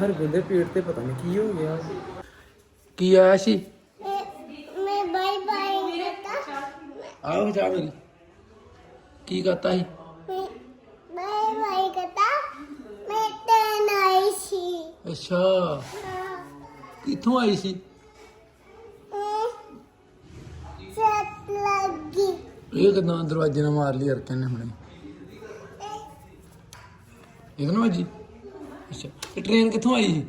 ਹਰ ਬੰਦੇ ਪੇਟ ਤੇ ਪਤਾ ਨਹੀਂ ਕੀ ਹੋ ਗਿਆ। ਕੀ ਆਇਆ ਸੀ? ਮੈਂ ਬਾਈ ਬਾਈ ਕਰਤਾ। ਆਓ ਜਾ ਮੇਰੀ। ਕੀ ਕਰਤਾ ਸੀ? ਬਾਈ ਬਾਈ ਕਰਤਾ। ਮੈਂ ਤੇ ਨਹੀਂ ਸੀ। ਅੱਛਾ। ਕਿੱਥੋਂ ਆਈ ਸੀ? ਸੱਤ ਲੱਗੀ ਇਹ ਕਿਦਾਂ ਦਰਵਾਜ਼ੇ ਨਾਲ ਮਾਰ ਲਈ ਅਰਕਨ ਨੇ ਹੁਣੇ। ਇਹ ਨਾ ਅੱਛਾ ਟ੍ਰੇਨ ਕਿੱਥੋਂ ਆਈ ਸੀ?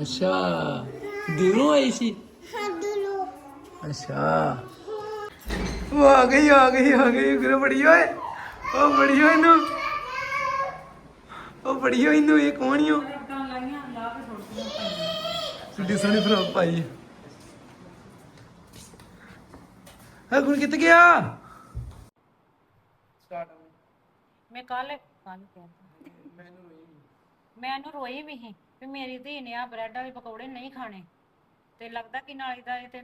ਅੱਛਾ ਦਿਲੋਂ ਆਈ ਸੀ? ਹਾਂ ਦੁਲੂ। ਅੱਛਾ। ਉਹ ਆ ਗਈ ਆ ਗਈ ਆ ਗਈ। ਗੁਰੂ ਬੜੀ ਓਏ। ਉਹ ਬੜੀ ਓਏ ਨੂੰ ਉਹ ਬੜੀ ਓਏ ਨੂੰ ਇਹ ਕੌਣ ਈ ਓ ਸੁੱਡੀ ਸੋਹਣੀ ਭਰਾ ਪਾਈ ਹੈ ਗੁਣ ਗਿਆ? ਮੈਂ ਕੱਲ ਕੱਲ ਮੈਂ ਇਹਨੂੰ ਰੋਈ ਵੀ। ਸੀ ਵੀ ਮੇਰੀ ਧੀ ਨੇ ਆ ਬ੍ਰੈਡ ਵਾਲੇ ਪਕੌੜੇ ਨਹੀਂ ਖਾਣੇ। ਤੇ ਲੱਗਦਾ ਕਿ ਨਾਲੀ ਦਾ ਇਹ ਤੇ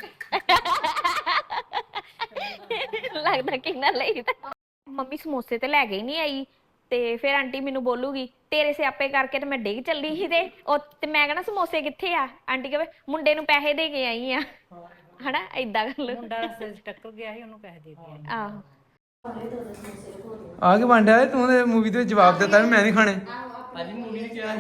ਲੱਗਦਾ ਕਿੰਨਾ ਲਈ ਤਾਂ। ਮੰਮੀ ਸਮੋਸੇ ਤੇ ਲੈ ਕੇ ਹੀ ਨਹੀਂ ਆਈ ਤੇ ਫਿਰ ਆਂਟੀ ਮੈਨੂੰ ਬੋਲੂਗੀ ਤੇਰੇ ਸਿਆਪੇ ਕਰਕੇ ਤੇ ਮੈਂ ਡਿੱਗ ਚੱਲੀ ਸੀ ਤੇ ਉਹ ਤੇ ਮੈਂ ਕਹਣਾ ਸਮੋਸੇ ਕਿੱਥੇ ਆ? ਆਂਟੀ ਕਹੇ ਮੁੰਡੇ ਨੂੰ ਪੈਸੇ ਦੇ ਕੇ ਆਈ ਆ। ਹਨਾ ਏਦਾਂ ਗੱਲ। ਮੁੰਡਾ 'ਚ ਟੱਕਰ ਗਿਆ ਸੀ ਉਹਨੂੰ ਪੈਸੇ ਦੇ ਦਿੱਤੇ ਆਹੋ। ਆ ਕੇ ਵੰਡਿਆ ਤੂੰ ਤੇ ਮੂਵੀ ਦੇ ਵਿੱਚ ਜਵਾਬ ਦਿੱਤਾ ਵੀ ਮੈਂ ਨਹੀਂ ਖਾਣੇ। ਅੱਜ ਮੂਵੀ ਨੇ ਕਿਹਾ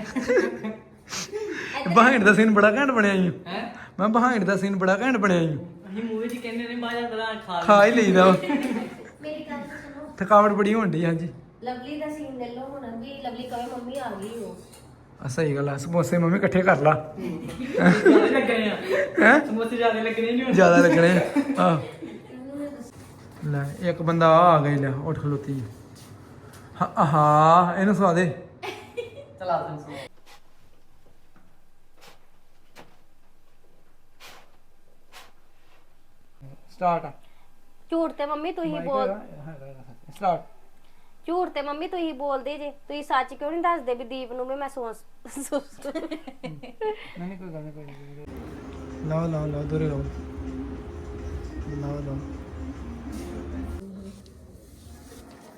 ਬਹਾਇੰਡ ਦਾ ਸੀਨ ਬੜਾ ਘੈਂਟ ਬਣਿਆ ਈ ਹੈ? ਮੈਂ ਬਹਾਇੰਡ ਦਾ ਸੀਨ ਬੜਾ ਘੈਂਟ ਬਣਿਆ ਈ ਅਸੀਂ ਮੂਵੀ 'ਚ ਕਹਿੰਦੇ ਨੇ ਬਾਜਾ ਤਰਾ ਖਾ ਖਾ ਹੀ ਲਈਦਾ ਵਾ। ਮੇਰੀ ਗੱਲ ਤਾਂ ਸੁਣੋ। ਥਕਾਵਟ ਬੜੀ ਹੁੰਦੀ ਹਾਂਜੀ। ਲਵਲੀ ਦਾ ਸੀਨ ਲੈ ਲਓ ਹੁਣ ਵੀ ਲਵਲੀ ਕਹੇ ਮੰਮੀ ਆ ਗਈ ਹੋ ਆ ਸਹੀ ਗੱਲ ਆ ਸਮੋਸੇ ਮੰਮੀ ਇਕੱਠੇ ਕਰ ਲਾ। ਜ਼ਿਆਦਾ ਲੱਗਣੇ ਆ। ਹੈ? ਸਮੋਸੇ ਜ਼ਿਆਦਾ ਲੱਗਣੇ ਨਹੀਂ ਜ਼ਿਆਦਾ ਲੱਗਣੇ ਆ। ਲੈ ਇੱਕ ਬੰਦਾ ਆ ਆ ਗਈ ਲੈ ਉੱਠ ਖਲੋਤੀ ਹਾਂ ਹਾਂ ਇਹਨੂੰ ਸਵਾ ਦੇ। ਚਲਾ ਤੈਨੂੰ ਸਟਾਰਟ ਝੂਠ ਤੇ ਮੰਮੀ ਤੁਸੀਂ ਬੋਲ ਸਟਾਰਟ ਝੂਠ ਤੇ ਮੰਮੀ ਤੁਸੀਂ ਬੋਲਦੇ ਜੇ ਤੁਸੀਂ ਸੱਚ ਕਿਉਂ ਨਹੀਂ ਦੱਸਦੇ ਵੀ ਦੀਪ ਨੂੰ ਵੀ ਮੈਂ ਸੋਸ ਸੋਸ ਨਹੀਂ ਕੋਈ ਗੱਲ ਨਹੀਂ ਕੋਈ ਨਹੀਂ ਲਾਓ ਲਾਓ ਲਾਓ ਦੂਰੇ ਲਾਓ ਲਾਓ ਲਾਓ।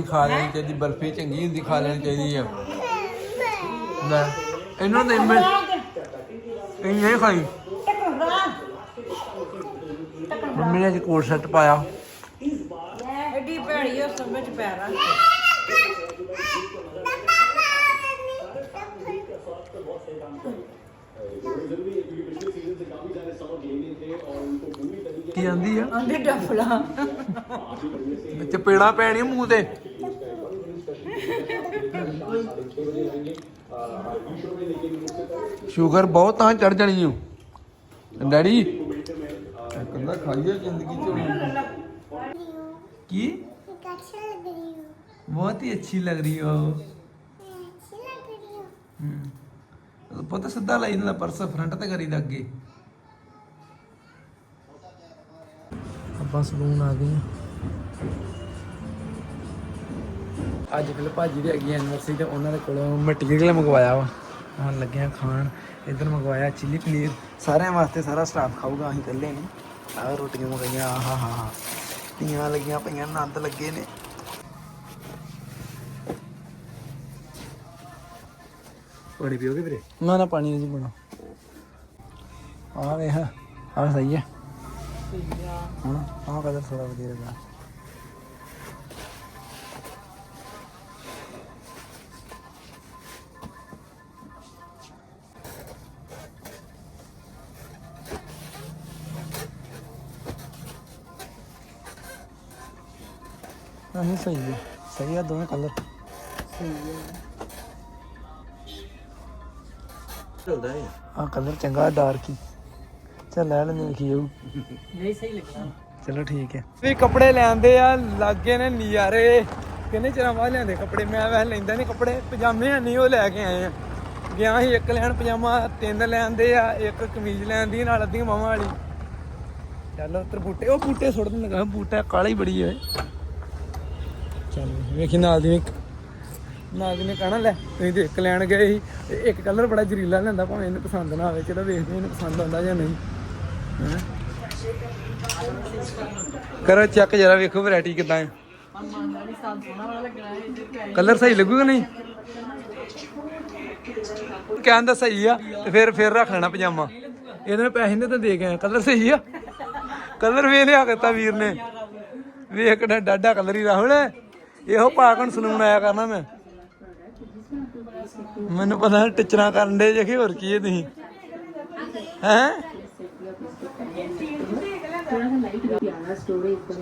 ਮਿਲਦੀ ਖਾ ਲੈਣੀ ਚਾਹੀਦੀ ਬਰਫੀ ਚੰਗੀ ਹੁੰਦੀ ਖਾ ਲੈਣੀ ਚਾਹੀਦੀ ਆ। ਲੈ ਇਹਨਾਂ ਦੇ ਮੈਂ ਇਹ ਨਹੀਂ ਖਾਈ। ਮੰਮੀ ਨੇ ਅੱਜ ਕੋਟ ਸੈੱਟ ਪਾਇਆ। ਐਡੀ ਭੈੜੀ ਉਸ ਸਮਝ ਪੈ ਰਾਂ ਕੀ। ਆਂਦੀ ਆ? ਆਂਦੇ ਡਫਲਾ। ਚਪੇੜਾ ਪੈਣੀ ਮੂੰਹ ਤੇ। ਸ਼ੂਗਰ ਬਹੁਤ ਤਾਂ ਚੜ ਜਾਣੀ ਓ ਡੈਡੀ? ਕਹਿੰਦਾ ਖਾਈਏ ਜ਼ਿੰਦਗੀ ਚ। ਕੀ? ਬਹੁਤ ਹੀ ਅੱਛੀ ਲੱਗ ਰਹੀ ਹੋ। ਹੂੰ। ਪਤਾ ਸਿੱਧਾ ਲਾਈ ਨਾ ਪਰਸ ਫਰੰਟ ਤੇ ਕਰੀ ਲੱਗੇ ਆਪਾਂ ਸਲੂਨ ਆ ਗਏ ਅੱਜ ਕੱਲ ਭਾਜੀ ਦੀ ਹੈਗੀ ਐਨਵਰਸਰੀ ਤੇ ਉਹਨਾਂ ਦੇ ਕੋਲੋਂ ਮਟੀਰੀਅਲ ਮੰਗਵਾਇਆ ਵਾ। ਹੁਣ ਲੱਗੇ ਆ ਖਾਣ ਇਧਰ ਮੰਗਵਾਇਆ ਚਿੱਲੀ ਪਨੀਰ। ਸਾਰਿਆਂ ਵਾਸਤੇ ਸਾਰਾ ਸਟਾਫ ਖਾਊਗਾ ਅਸੀਂ ਇਕੱਲੇ ਨਹੀਂ ਆਹ ਰੋਟੀਆਂ ਮੰਗਾਈਆਂ ਆਹਾ ਹਾ ਹਾ ਪੀਆਂ ਲੱਗੀਆਂ ਪਈਆਂ ਆਨੰਦ ਲੱਗੇ ਨੇ। ਪਾਣੀ ਪੀਓਗੇ ਵੀਰੇ? ਨਾ ਨਾ ਪਾਣੀ ਨਹੀਂ ਪੀਣਾ। ਆ ਵੇਖ ਆ ਸਹੀ ਹੈ। ਹੁਣ ਆਹ ਕਲਰ ਥੋੜਾ ਵਧੀਆ ਲੱਗਾ ਨਹੀਂ ਸਹੀ ਹੈ। ਸਹੀ ਆ ਦੋਵੇਂ ਕਲਰ ਚੱਲਦਾ ਹੈ ਆ ਕਲਰ ਚੰਗਾ ਡਾਰਕ ਹੀ। ਚੱਲ ਲੈ ਲੈਂਦੇ ਜਾਊ ਨਹੀਂ ਸਹੀ ਲੱਗਦਾ। ਚਲੋ ਠੀਕ ਹੈ। ਵੀ ਕੱਪੜੇ ਲੈਂਦੇ ਆ ਲੱਗੇ ਨੇ ਨਜ਼ਾਰੇ। ਕਿੰਨੇ ਚਿਰਾਂ ਬਾਅਦ ਲਿਆਂਦੇ ਕੱਪੜੇ? ਮੈਂ ਵੈਸੇ ਲੈਂਦਾ ਨਹੀਂ ਕੱਪੜੇ ਪਜਾਮੇ ਨਹੀਂ ਉਹ ਲੈ ਕੇ ਆਏ ਆ। ਗਿਆ ਸੀ ਇੱਕ ਲੈਣ ਪਜਾਮਾ ਤਿੰਨ ਲੈਂਦੇ ਆ ਇੱਕ ਕਮੀਜ਼ ਲੈਂਦੀ ਨਾਲ ਅੱਧੀ ਮਾਵਾਂ ਵਾਲੀ। ਚੱਲ ਉੱਤਰ ਬੂਟੇ ਉਹ ਬੂਟੇ ਸੁੱਟਣ ਲੱਗਾ ਬੂਟਾ ਕਾਲੀ ਬੜੀ ਓਏ ਚੱਲ ਵੇਖੀ ਨਾਲ ਦੀ ਇੱਕ ਨਾਲ ਦੀ ਨੇ ਕਹਣਾ, ਲੈ, ਤੁਸੀਂ ਤੇ ਲੈਣ ਗਏ ਸੀ ਤੇ ਇੱਕ ਕਲਰ ਬੜਾ ਜ਼ਰੀਲਾ ਲੈਂਦਾ ਭਾਵੇਂ ਇਹਨੂੰ ਪਸੰਦ ਨਾ ਆਵੇ ਚਲੋ ਵੇਖਦੇ ਇਹਨੂੰ ਪਸੰਦ ਆਉਂਦਾ ਜਾਂ ਨਹੀਂ। ਹੈਂ? ਕਰੋ ਚੈੱਕ ਜਰਾ ਵੇਖੋ ਵੈਰਾਈਟੀ ਕਿਦਾਂ ਹੈ ਕਲਰ ਸਹੀ ਲੱਗੂਗਾ ਨਹੀਂ? ਕਹਿਣ ਦਾ ਸਹੀ ਆ, ਤੇ ਫਿਰ ਫਿਰ ਰੱਖ ਲੈਣਾ ਪਜਾਮਾ। ਇਹਦੇ ਨਾਲ ਪੈਸੇ ਨੇ ਤਾਂ ਦੇ ਗਏ ਕਲਰ ਸਹੀ ਆ। ਕਲਰ ਵੇ ਲਿਆ ਕਰਤਾ ਵੀਰ ਨੇ। ਵੇਖ ਕਿਹੜਾ ਡਾਡਾ ਕਲਰ ਹੀ ਰਾਹੁਲ ਇਹੋ ਪਾਕਣ ਸਲੂਨ ਆਇਆ ਕਰਨਾ ਮੈਂ। ਮੈਨੂੰ ਪਤਾ ਟਿਚਰਾਂ ਕਰਨ ਦੇ ਜੇ ਕਿ ਹੋਰ ਕੀ ਹੈ ਤੁਸੀਂ। ਹੈ?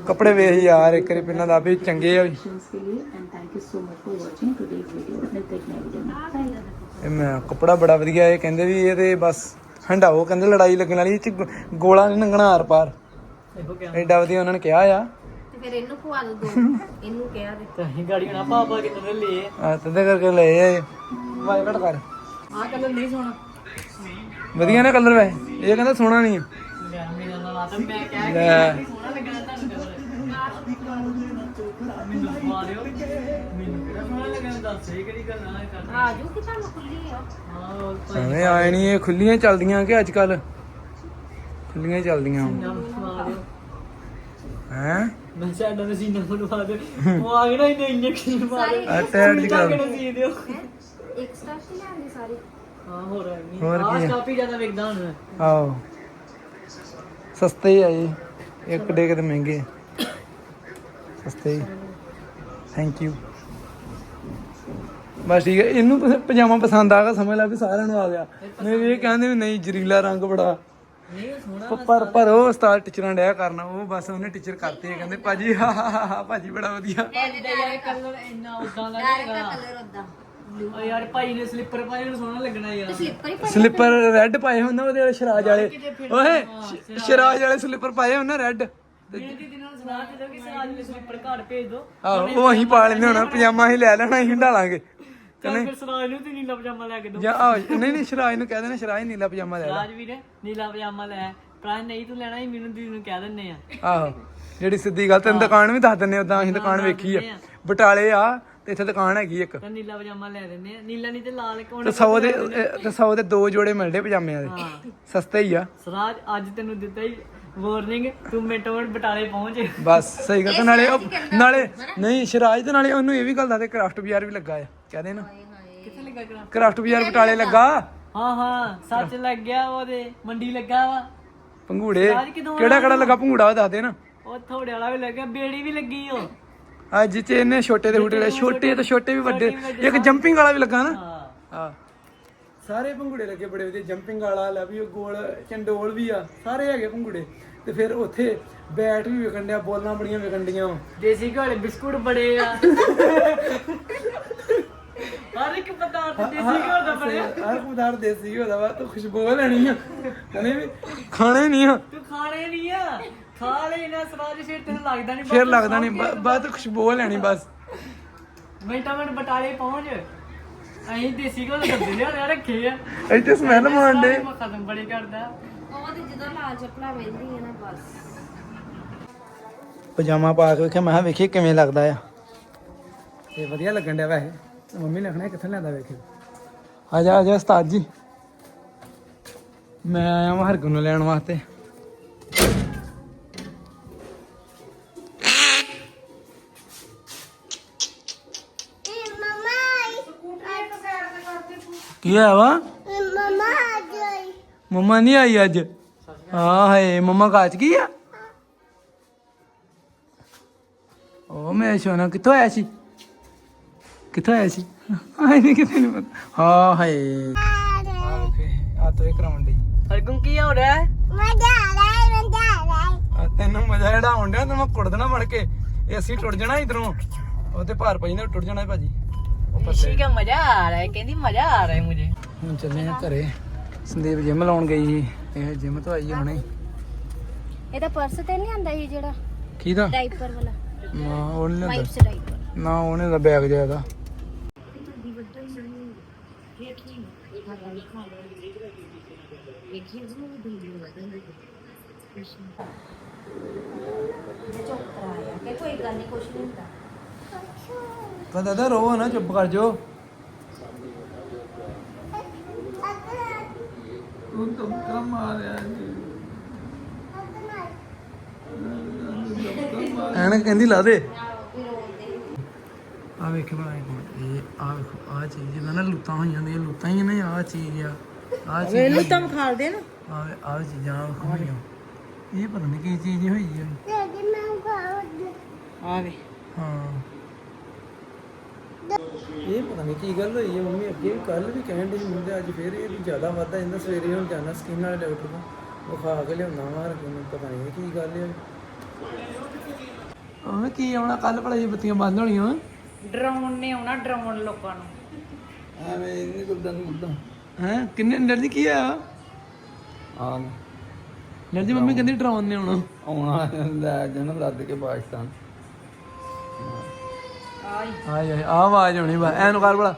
ਕੱਪੜੇ ਵੇਖ ਯਾਰ ਇੱਕ ਰੀ ਪਿੰਨਾਂ ਦਾ ਵੀ ਚੰਗੇ ਆ ਵੀ। ਇਹ ਮੈਂ ਕੱਪੜਾ ਬੜਾ ਵਧੀਆ ਇਹ ਕਹਿੰਦੇ ਵੀ ਇਹ ਤੇ ਬਸ ਹੰਡਾਓ ਕਹਿੰਦੇ ਲੜਾਈ ਲੱਗਣ ਵਾਲੀ ਇਹ ਚ ਗੋਲਾ ਨਹੀਂ ਲੰਘਣਾ ਆਰ ਪਾਰ ਐਡਾ ਵਧੀਆ ਉਹਨਾਂ ਨੇ ਕਿਹਾ ਆ। ਤੇ ਫਿਰ ਇਹਨੂੰ ਖਵਾ ਦੋ ਦੋ। ਇਹਨੂੰ ਕਿਹਾ ਦੇ। ਤਾਂ ਅਸੀਂ ਗਾੜੀ ਹੋਣਾ ਪਾਪਾ ਕਿਤੇ ਦੇ ਲਏ ਆ ਤਦੇ ਕਰਕੇ ਲਏ ਆ ਵਾਈ ਘਟ ਕਰ। ਆਹ ਕਲਰ ਨਹੀਂ ਸੋਣਾ ਵਧੀਆ ਨਾ ਕਲਰ ਵੈ ਇਹ ਕਹਿੰਦਾ ਸੋਹਣਾ ਨਹੀਂ ਆ। ਲੈ ਮੇਰਾ ਨਾਲ ਆ ਤਾਂ ਮੈਂ ਕਹਿ ਲੈ। ਸੋਹਣਾ ਲੱਗਣਾ ਤੁਹਾਨੂੰ ਕਲਰ ਮੈਨੂੰ ਪਵਾ ਦਿਓ। ਮੈਨੂੰ ਕਿਹੜਾ ਸੋਹਣਾ ਲੱਗਣਾ ਦੱਸ ਇਹ ਕਿਹੜੀ ਗੱਲ ਆ ਕਰ ਆ ਜੂ ਕਿ ਤੁਹਾਨੂੰ ਖੁੱਲੀ ਆ? ਹਾਂ ਉਹ ਐਵੇਂ ਆਏ ਨਹੀਂ ਇਹ ਖੁੱਲੀਆਂ ਚੱਲਦੀਆਂ ਕਿ ਅੱਜ ਕੱਲ ਖੁੱਲੀਆਂ ਚੱਲਦੀਆਂ ਹੈ? ਮੈਂ ਸਾਡਾ ਮਸ਼ੀਨ ਬਣਵਾ ਦੇ। ਉਹ ਆ ਗਿਆ ਇਹਨੇ ਇੰਜੈਕਸ਼ਨ ਪਾ ਦੇ। ਆ ਟਾਇਰ ਦੀ ਗੱਲ ਕਿਹੜਾ ਸੀ ਦਿਓ। ਇੱਕ ਸਟਾਫ ਹੀ ਲੈਂਦੇ ਸਾਰੇ? ਹਾਂ ਹੋਰ ਨਹੀਂ ਹੋਰ ਆਹ ਕੀ ਆ? ਸਟਾਪ ਹੀ ਜ਼ਿਆਦਾ ਵਿਕਦਾ ਹੁਣ ਆਓ। ਸਸਤੇ ਹੀ ਆ ਜੀ। ਇੱਕ ਡੇ ਕਿਤੇ ਮਹਿੰਗੇ। ਆ। ਸਸਤੇ ਹੀ। ਥੈਂਕ ਯੂ ਬਸ ਠੀਕ ਹੈ। ਇਹਨੂੰ ਪਸ- ਪਜਾਮਾ ਪਸੰਦ ਆ ਗਿਆ। ਸਮਝ ਲਾ ਵੀ ਸਾਰਿਆਂ ਨੂੰ ਆ ਗਿਆ। ਨਹੀਂ ਵੀ ਇਹ ਕਹਿੰਦੇ ਵੀ ਨਹੀਂ ਜ਼ਰੀਲਾ ਰੰਗ ਬੜਾ ਪਰ ਪਰ ਉਹ ਉਸਤਾਦ ਟੀਚਰਾਂ ਡਿਆ ਕਰਨਾ ਉਹ ਬਸ ਉਹਨੇ ਟੀਚਰ ਕਰਤੇ ਕਹਿੰਦੇ ਭਾਜੀ ਹਾ ਹਾ ਹਾ ਹਾ, ਭਾਜੀ ਬੜਾ ਵਧੀਆ। ਯਾਰ ਕਲਰ ਇੰਨਾ ਉਦਾਂ ਦਾ ਹੈਗਾ ਕਲਰ ਉਦਾਂ ਓ ਯਾਰ ਭਾਈ ਨੇ ਸਲਿੱਪਰ ਪਾਏ ਨੂੰ ਸੋਹਣਾ ਲੱਗਣਾ ਯਾਰ। ਸਲਿੱਪਰ ਹੀ ਸਲਿੱਪਰ ਰੈੱਡ ਪਾਏ ਹੁੰਦੇ ਉਹਦੇ ਵਾਲੇ ਸ਼ਰਾਜ ਵਾਲੇ। ਓਏ ਸ਼- ਸ਼ਰਾਜ ਵਾਲੇ। ਸਲਿੱਪਰ ਪਾਏ ਹੁੰਦੇ ਰੈੱਡ ਮੇਰੇ ਦੀਦੀ ਨਾਲ ਸਲਾਹ ਦੇ ਦਿਓ ਕਿ ਸਾਜ ਨੇ ਸਲਿੱਪਰ ਘਰ ਭੇਜ ਦਿਓ। ਆਹੋ ਉਹ ਅਸੀਂ ਪਾ ਲੈਂਦੇ ਹੋਣਾ ਪਜਾਮਾ ਅਸੀਂ ਲੈ ਲੈਣਾ ਅਸੀਂ ਹੰਡਾ ਲਾਂਗੇ। ਚੱਲ ਫਿਰ ਸਰਾਜ ਨੂੰ ਤੇ ਨੀਲਾ ਪਜਾਮਾ ਲੈ ਕੇ ਦਿਓ ਜਾਂ ਆਹ ਨਹੀਂ ਨਹੀਂ ਸ਼ਰਾਜ ਨੂੰ ਕਹਿ ਦੇਣਾ ਸ਼ਰਾਜ ਨੀਲਾ ਪਜਾਮਾ ਲੈ ਲੈ। ਰਾਜ ਵੀਰ ਨੀਲਾ ਪਜਾਮਾ ਲੈ। ਪ੍ਰਾਜ ਨਹੀਂ ਤੂੰ ਲੈਣਾ ਹੀ ਮੈਨੂੰ ਦੀਦੀ ਨੂੰ ਕਹਿ ਦਿੰਨੇ ਆ। ਆਹੋ ਜਿਹੜੀ ਸਿੱਧੀ ਗੱਲ ਤੈਨੂੰ ਦੁਕਾਨ ਵੀ ਦੱਸ ਦਿੰਨੇ ਉਦਾਂ ਅਸੀਂ ਦੁਕਾਨ ਵੇਖੀ ਆ। ਬਟਾਲੇ ਆ ਤੇ ਇੱਥੇ ਦੁਕਾਨ ਹੈਗੀ ਇੱਕ। ਤਾਂ ਨੀਲਾ ਪਜਾਮਾ ਲੈ ਦਿੰਨੇ ਆ। ਨੀਲਾ ਨਹੀਂ ਤੇ ਲਾਲ ਕੋਣ ਤੇ 100 ਦੇ ਇਹ- ਤੇ 100 ਦੇ ਦੋ ਜੋੜੇ ਮਿਲਦੇ ਪਜਾਮਿਆਂ ਦੇ। ਸਸਤੇ ਹੀ ਆ। ਸਰਾਜ ਅੱਜ ਤੈਨੂੰ ਦਿੱਤਾ ਹੀ ਵਾਰਨਿੰਗ ਤੂੰ ਮਿੰਟੋ ਮਿੰਟ ਬਟਾਲੇ ਪਹੁੰਚ। ਬਸ ਸਹੀ ਗੱਲ। ਤੇ ਨਾਲੇ ਉਹ ਨਾਲੇ ਨਹੀਂ ਸ਼ਰਾਜ ਤੇ ਨਾਲੇ ਉਹਨੂੰ ਇਹ ਵੀ ਗੱਲ ਦੱਸਦੇ ਕਰਾਫਟ ਬਾਜ਼ਾਰ ਵੀ ਲੱਗਾ ਆ। ਕਹਦੇ ਨਾ? ਕਿੱਥੇ ਲੱਗਾ ਕਰਾ ਕਰਾਫਟ ਬਾਜ਼ਾਰ ਬਟਾਲੇ ਲੱਗਾ? ਹਾਂ ਹਾਂ ਸੱਚ ਲੱਗ ਗਿਆ ਉਹਦੇ ਮੰਡੀ ਲੱਗਾ ਵਾ। ਕਿਦੋਂ ਕਿਹੜਾ ਕਿਹੜਾ ਲੱਗਾ ਪੰਗੂੜਾ ਉਹ ਦੱਸ ਦੇ ਨਾ। ਉਹ ਥੋੜੇ ਵਾਲਾ ਵੀ ਲੱਗਿਆ ਬੇੜੀ ਵੀ ਲੱਗੀ ਉਹ। ਅੱਜ ਚ ਇਹਨੇ ਛੋਟੇ ਦੇ ਹੁਟੇ ਛੋਟੇ ਤੇ ਛੋਟੇ ਵੀ ਵੱਡੇ। ਇੱਕ ਜੰਪਿੰਗ ਵਾਲਾ ਵੀ ਲੱਗਾ ਨਾ? ਹਾਂ। ਆ ਸਾਰੇ ਪੰਗੂੜੇ ਲੱਗੇ ਬੜੇ ਵਧੀਆ ਜੰਪਿੰਗ ਵਾਲਾ ਲੈ ਵੀ ਉਹ ਗੋਲ ਚੰਡੋਲ ਵੀ ਆ ਸਾਰੇ ਹੈਗੇ ਪੰਗੂੜੇ ਤੇ ਫਿਰ ਉੱਥੇ ਬੈਟ ਵੀ ਵਿਕਣ ਡਿਆ ਬੋਲਾਂ ਬੜੀਆਂ ਵਿਕਣ ਡੀਆਂ ਦੇਸੀ ਘੋੜੇ ਬਿਸਕੁਟ ਬੜੇ ਆ। ਦੇਸੀ ਘੋੜ ਦਾ ਬਣਿਆ। ਹਰ ਪਦਾਰਥ ਦੇਸੀ ਹੁੰਦਾ ਵਾ ਤੂੰ ਖੁਸ਼ਬੂ ਲੈਣੀ ਆ। ਕਹਿੰਦੇ ਵੀ। ਖਾਣੇ ਨਹੀਂ ਆ। ਤੂੰ ਖਾਣੇ ਨਹੀਂ ਆ। ਖਾ ਲੈ ਨਾ ਸਰਾਜ ਸ਼ੇਰ ਤੈਨੂੰ ਲੱਗਦਾ ਨਹੀਂ ਫਿਰ ਲੱਗਦਾ ਨਹੀਂ ਬ- ਬਾਅਦ ਚ ਖੁਸ਼ਬੂ ਲੈਣੀ ਬਸ। ਮਿੰਟਾਂ ਮਿੰਟ ਬਟਾਲੇ ਪਹੁੰਚ। ਅਸੀਂ ਦੇਸੀ ਘੋੜੇ ਡੱਬੇ ਲਿਆ ਰੱਖੇ ਆ। ਇੱਥੇ ਸਮੈਲ ਮਾਰਦੇ ਖਤਮ ਬੜੀ ਕਰਦਾ। ਉਹ ਤੇ ਜਦੋਂ ਲਾਲ ਚੱਪਲਾਂ ਵੇਂਦੀ ਹੈ ਨਾ ਬਸ। ਪਜਾਮਾ ਪਾ ਕੇ ਵੇਖਿਆ ਮੈਂ ਕਿਹਾ ਵੇਖੀ ਕਿਵੇਂ ਲੱਗਦਾ ਆ। ਇਹ ਵਧੀਆ ਲੱਗਣ ਡਿਆ ਵੈਸੇ। ਤੇ ਮੰਮੀ ਨੇ ਆਖਣਾ ਕਿੱਥੇ ਲਿਆਂਦਾ ਵੇਖੇ ਆ ਜਾ ਆ ਜਾ ਉਸਤਾਦ ਜੀ। ਮੈਂ ਆਇਆ ਹਾਂ ਹਰਗੁਣ ਨੂੰ ਲੈਣ ਵਾਸਤੇ। ਕੀ ਹੋਇਆ ਵਾ? ਮਮਾ ਮੰਮਾ ਨਹੀਂ ਆਈ ਅੱਜ? ਹਾਂ ਹੈ ਮੰਮਾ ਕਾਚ ਗਈ ਆ? ਉਹ ਮੈਂ ਸੋਨਾ, ਕਿੱਥੋਂ ਆਇਆ ਸੀ? ਕਿੱਥੋਂ ਆਇਆ ਸੀ? ਆਈ ਨਹੀਂ ਕਿਤੇ ਨਹੀਂ ਪਤਾ। ਹਾਂ ਹੈ ਆ ਓਕੇ ਆ ਤੋਂ ਇਹ ਕਰਾਉਣ ਦੀ ਹਰਗੁਣ ਕੀ ਹੋ ਰਿਹਾ ਹੈ? ਮਜ਼ਾ ਆ ਰਿਹਾ ਹੈ ਮਜ਼ਾ ਆ ਰਿਹਾ ਹੈ। ਆ ਤੈਨੂੰ ਮਜ਼ਾ ਜਿਹੜਾ ਆਉਣ ਡਿਆ ਤੈਨੂੰ ਮੈਂ ਕੁੱਟ ਦੇਣਾ ਕੇ। ਇਹ ਅਸੀਂ ਟੁੱਟ ਜਾਣਾ ਇਧਰੋਂ। ਉਹਦੇ ਭਾਰ ਪਈ ਨਾ ਟੁੱਟ ਜਾਣਾ ਇਹ ਭਾਜੀ। ਉਹ ਪੱਤੇ ਹੈ। ਮਜ਼ਾ ਆ ਰਿਹਾ ਹੈ? ਕਹਿੰਦੀ ਮਜ਼ਾ ਆ ਰਿਹਾ ਹੈ ਮੁਝੇ। ਹੁਣ ਚੱਲੇ ਆ ਘਰੇ। ਸੰਦੀਪ ਜਿਮ ਲਾਉਣ ਗਈ ਸੀ। ਇਹ ਜਿਮ ਤੋਂ ਆਈ ਹੁਣੇ। ਇਹਦਾ ਪਰਸ ਤੇ ਨਹੀਂ ਆਂਦਾ ਸੀ ਜਿਹੜਾ ਕਿਹਦਾ? ਡਾਈਪਰ ਵਾਲਾ। ਨੀ ਡਾਈਪਰ ਨਾ ਉਹਨੇ ਦਾ ਬੈਗ ਜ਼ਿਆਦਾ ਕੋਈ ਗੱਲ ਨਹੀਂ ਕੁਛ ਨਹੀਂ ਹੁੰਦਾ ਤਾਂ ਦਾਦਾ ਰੋ ਨਾ ਚੁੱਪ ਕਰ ਜੋ ਤੂੰ ਤਾਂ ਕੰਮ ਆ ਰਿਹਾ ਐਨ ਕਹਿੰਦੀ ਲਾ ਦੇ। ਆ ਵੇਖ ਇੱਕ ਮਿੰਟ ਇਹ ਆ ਵੇਖੋ ਆ ਚੀਜ਼ ਜਿਹਦਾ ਨਾ ਲੁੱਤਾਂ ਹੋਈਆਂ ਨੇ ਲੁੱਤਾਂ ਹੀ ਨੇ ਆ ਚੀਜ਼ ਆ। ਆ ਚੀਜ਼ ਲੁੱਤਾਂ ਖਾ ਦੇ ਨਾ। ਆ ਆ ਚੀਜ਼ਾਂ ਹੋਈਆਂ ਇਹ ਪਤਾ ਨਹੀਂ ਕੀ ਚੀਜ਼ ਹੋਈ ਹੈ ਖਾਉਂ ਹਾਂ। ਇਹ ਪਤਾ ਨਹੀਂ ਕੀ ਗੱਲ ਹੋਈ ਹੈ ਮੰਮੀ ਅੱਗੇ ਕੱਲ ਵੀ ਕਹਿਣ ਦੀ ਮੁੰਡੇ ਅੱਜ ਫੇਰ ਇਹ ਵੀ ਜ਼ਿਆਦਾ ਵੱਧਦਾ ਜਾਂਦਾ ਸਵੇਰੇ ਹੁਣ ਜਾਣਾ ਸਕਿਨ ਵਾਲੇ ਡਾਕਟਰ ਕੋਲ। ਵਿਖਾ ਕੇ ਲਿਆਉਣਾ ਮਾਰ ਕੇ ਮੈਨੂੰ ਪਤਾ ਨਹੀਂ ਕੀ ਗੱਲ ਹੈ ਉਹ ਕੀ ਆਉਣਾ? ਕੱਲ ਭਲਾ ਜੀ ਬੱਤੀਆਂ ਬੰਦ ਹੋਣੀਆਂ ਡਰਾਉਣ ਨੇ ਆਉਣਾ ਡਰਾਉਣ ਲੋਕਾਂ ਨੂੰ। ਐਵੇਂ ਨਹੀਂ ਗੁੱਦਾਂ ਗੁੱਦਾਂ ਹੈ? ਕਿੰਨੇ ਜੀ ਕੀ ਆ ਆ ਜੀ ਮੰਮੀ ਕਹਿੰਦੀ ਡਰਾਉਣ ਨੇ ਆਉਣਾ। ਆਉਣਾ ਲੈ ਜਨ ਲੱਦ ਕੇ ਪਾਕਿਸਤਾਨ। ਆਈ। ਆਈ ਆ ਆਵਾਜ਼ ਆਉਣੀ ਬਾ ਐਨ ਕਰ ਭਲਾ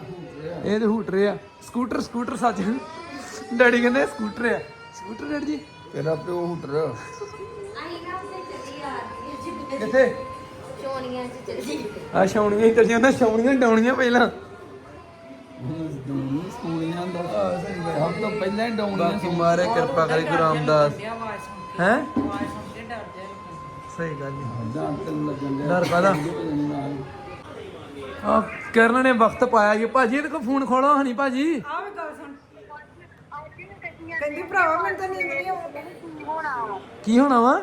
ਇਹ ਤੇ ਹੂਟਰ ਆ। ਸਕੂਟਰ ਸਕੂਟਰ ਸੱਚ। ਡੈਡੀ ਕਹਿੰਦੇ ਸਕੂਟਰ ਆ। Scooter daddy ji? ਤੇਰਾ ਪਿਓ ਹੁਟਰ। ਕਿੱਥੇ ਚੋਣੀਆਂ ਚ ਚਲ ਜੀ ਆ। ਛਾਉਣੀਆਂ ਹੀ ਤੇਰੀਆਂ ਨਾ ਛਾਉਣੀਆਂ ਡਾਉਣੀਆਂ ਪਹਿਲਾਂ। ਤੋਂ ਪਹਿਲਾਂ ਹੀ ਡਾਉਣੀਆਂ ਬਾਕੀ ਮਾਰੇ ਕਿਰਪਾ ਕਰੇ ਗੁਰੂ ਰਾਮਦਾਸ। ਕੇ। ਹੈ? ਕੇ ਸਹੀ ਗੱਲ ਹੈ। ਡਰ ਕਾਦਾ ਆ ਕਰਨ ਨੇ ਵਕਤ ਪਾਇਆ ਜੀ। ਭਾਜੀ ਇਹਦੇ ਕੋਲ ਫੋਨ ਖੋਲੋ ਹਣੀ ਭਾਜੀ। ਆ ਵੀ ਗੱਲ ਸੁਣ। ਕਹਿੰਦੀ ਭਰਾਵਾ ਮੈਨੂੰ ਤਾਂ ਨੀਂਦ ਨਹੀਂ ਆਉਂਦੀ। ਕੀ ਹੋਣਾ ਵਾ?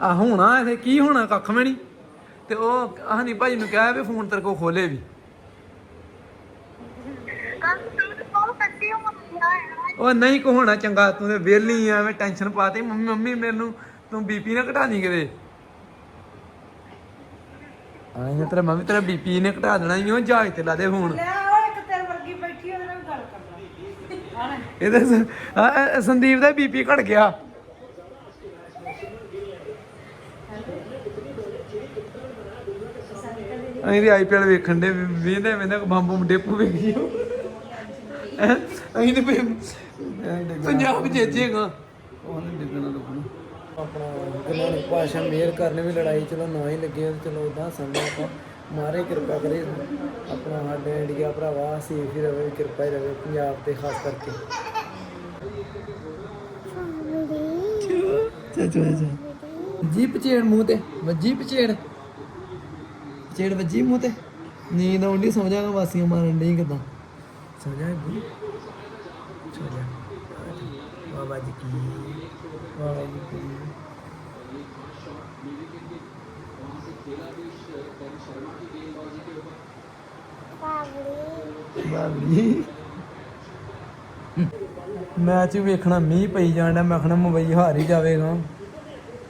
ਆ ਹੋਣਾ ਇਹ ਕੀ ਹੋਣਾ ਕੱਖ ਵੀ ਨਹੀਂ। ਤੇ ਉਹ ਹਣੀ ਭਾਜੀ ਨੂੰ ਕਿਹਾ ਵੀ ਫੋਨ ਤੇਰੇ ਕੋਲ ਖੋਲੇ ਵੀ। ਉਹ ਨਹੀਂ ਕੋ ਹੋਣਾ ਚੰਗਾ ਤੂੰ ਤੇ ਵਿਹਲੀ ਐਵੇਂ ਟੈਨਸ਼ਨ ਪਾਤੀ ਮੰਮੀ ਮੰਮੀ ਮੈਨੂੰ ਤੂੰ ਬੀਪੀ ਨਾ ਘਟਾ ਦੀ ਕਿਤੇ। ਆਇਆ ਤੇਰਾ ਮੰਮੀ ਤੇਰਾ ਬੀਪੀ ਨੇ ਘਟਾ ਦੇਣਾ ਈ ਉਹ ਜਹਾਜ਼ ਤੇ ਲਾ ਦੇ ਫੋਨ। ਲੈ ਉਹ ਇੱਕ ਤੇਰੇ ਵਰਗੀ ਬੈਠੀ ਉਹਦੇ ਨਾਲ ਵੀ ਗੱਲ ਕਰਦਾ। ਹਾਂ ਇਹਦਾ ਸੰਦੀਪ ਦਾ ਬੀਪੀ ਘਟ ਗਿਆ। ਅਸੀਂ ਵੀ ਆਈਪੀਐਲ ਵੇਖਣ ਦੇ ਵੇਂਦੇ ਵੇਂਦੇ ਬੰਬ ਬੰਬ ਡੇਪੂ ਵੇਖ ਜਿਓ ਹੈਂ? ਅਸੀਂ ਤੇ ਪੰਜਾਬ ਜੇਜੇਗਾ ਉਹਨੇ ਡਿੱਗਣਾ ਰੁਕਣਾ ਆਪਣਾ ਗੁਰੂ ਨਾਨਕ ਪਾਸ਼ਾ ਮਿਹਰ ਕਰਨ ਵੀ ਲੜਾਈ ਚਲੋ ਨਾ ਹੀ ਲੱਗੇ ਤੇ ਚਲੋ ਉਦਾਂ ਸਮਝ ਆਪਾਂ ਮਾਰੇ ਕਿਰਪਾ ਕਰੇ। ਆਪਣਾ ਸਾਡੇ ਇੰਡੀਆ ਭਰਾਵਾ ਸੇਫ ਹੀ ਰਵੇ ਕਿਰਪਾ ਹੀ ਰਵੇ ਪੰਜਾਬ ਤੇ ਖਾਸ ਕਰਕੇ। ਚਾ ਚਾ ਚਾ ਜੀ ਪਚੇੜ ਮੂੰਹ ਤੇ ਵੱਜੀ ਪਚੇੜ ਪਚੇੜ ਵੱਜੀ ਮੂੰਹ ਤੇ। ਨੀਂਦ ਆਉਂਦੀ ਸੌ ਜਾਗਾ ਵਾਸੀਆਂ ਮਾਰਨ ਡਈ ਕਿਦਾਂ? ਸੌ ਜਾ ਬੂ ਸੌ ਜਾ। ਬਾਬਾ ਜੀ ਕੀ? ਬਾਬਾ ਜੀ ਕੀ? ਬਾਬਲੀ। ਮੈਚ ਵੇਖਣਾ ਮੀਂਹ ਪਈ ਜਾਣਾ ਮੈਂ ਆਖਣਾ ਮੁੰਬਈ ਹਾਰ ਹੀ ਜਾਵੇਗਾ।